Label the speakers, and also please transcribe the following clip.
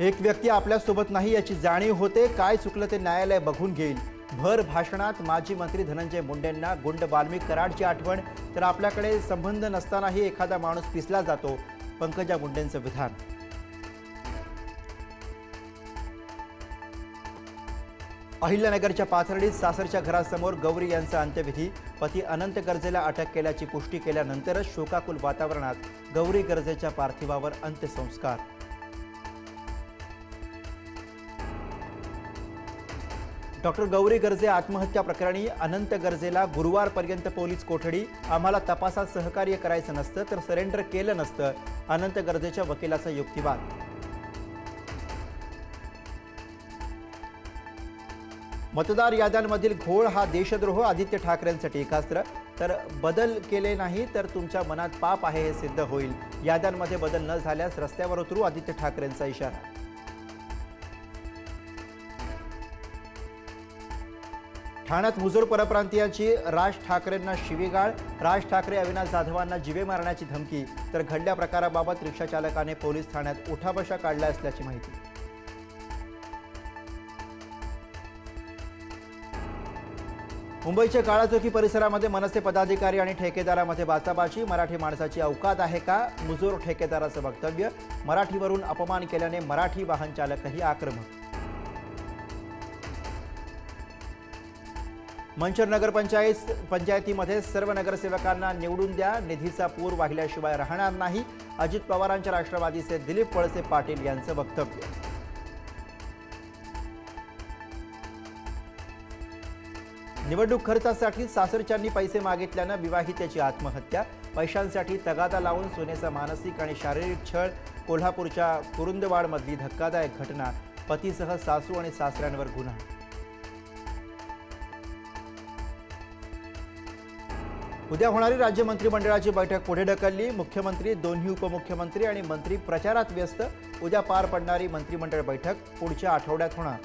Speaker 1: एक व्यक्ती आपल्यासोबत नाही याची जाणीव होते. काय चुकलं ते न्यायालय बघून घेईल. भर भाषणात माजी मंत्री धनंजय मुंडेंना गुंड वाल्मिक कराडची आठवण. तर आपल्याकडे संबंध नसतानाही एखादा माणूस पिसला जातो. पंकजा मुंडेंचं विधान. अहिल्यानगरच्या पाथर्डीत सासरच्या घरासमोर गौरी यांचा अंत्यविधी. पती अनंत गर्जेला अटक केल्याची पुष्टी केल्यानंतरच शोकाकुल वातावरणात गौरी गर्जेच्या पार्थिवावर अंत्यसंस्कार. डॉक्टर गौरी गर्जे आत्महत्या प्रकरणी अनंत गर्जेला गुरुवारपर्यंत पोलीस कोठडी. आम्हाला तपासात सहकार्य करायचं नसतं तर सरेंडर केलं नसतं अनंत गर्जेच्या वकिलाचा युक्तिवाद. मतदार याद्यांमधील घोळ हा देशद्रोह आदित्य ठाकरेंचं टीकास्त्र. तर बदल केले नाही तर तुमच्या मनात पाप आहे हे सिद्ध होईल. याद्यांमध्ये बदल न झाल्यास रस्त्यावर उतरू आदित्य ठाकरेंचा इशारा. ठाण्यात मुजोर परप्रांतीयांची राज ठाकरेंना शिवीगाळ राज ठाकरे अविनाश जाधवांना जिवे मारण्याची धमकी तर घडल्या प्रकाराबाबत रिक्षा चालकाने पोलीस ठाण्यात उठाबशा काढला असल्याची माहिती. मुंबईच्या काळाचौकी परिसरामध्ये मनसे पदाधिकारी आणि ठेकेदारामध्ये बाचाबाची मराठी माणसाची अवकात आहे का? मुजोर ठेकेदाराचं वक्तव्य मराठीवरून अपमान केल्याने मराठी वाहन चालकही आक्रमक मंचर नगरपंचायत पंचायतीमध्ये सर्व नगरसेवकांना निवडून द्या. निधीचा पूर वाहिल्याशिवाय राहणार नाही. अजित पवारांच्या राष्ट्रवादीचे दिलीप वळसे पाटील यांचं वक्तव्य. निवडणूक खर्चासाठी सासरच्यांनी पैसे मागितल्यानं विवाहितेची आत्महत्या. पैशांसाठी तगादा लावून सोनेचा मानसिक आणि शारीरिक छळ. कोल्हापूरच्या कुरुंदवाडमधली धक्कादायक घटना. पतीसह सासू आणि सासऱ्यांवर गुन्हा. उद्या होणारी राज्य मंत्रिमंडळाची बैठक पुढे ढकलली. मुख्यमंत्री दोन्ही उपमुख्यमंत्री आणि मंत्री प्रचारात व्यस्त. उद्या पार पडणारी मंत्रिमंडळ बैठक पुढच्या आठवड्यात होणार.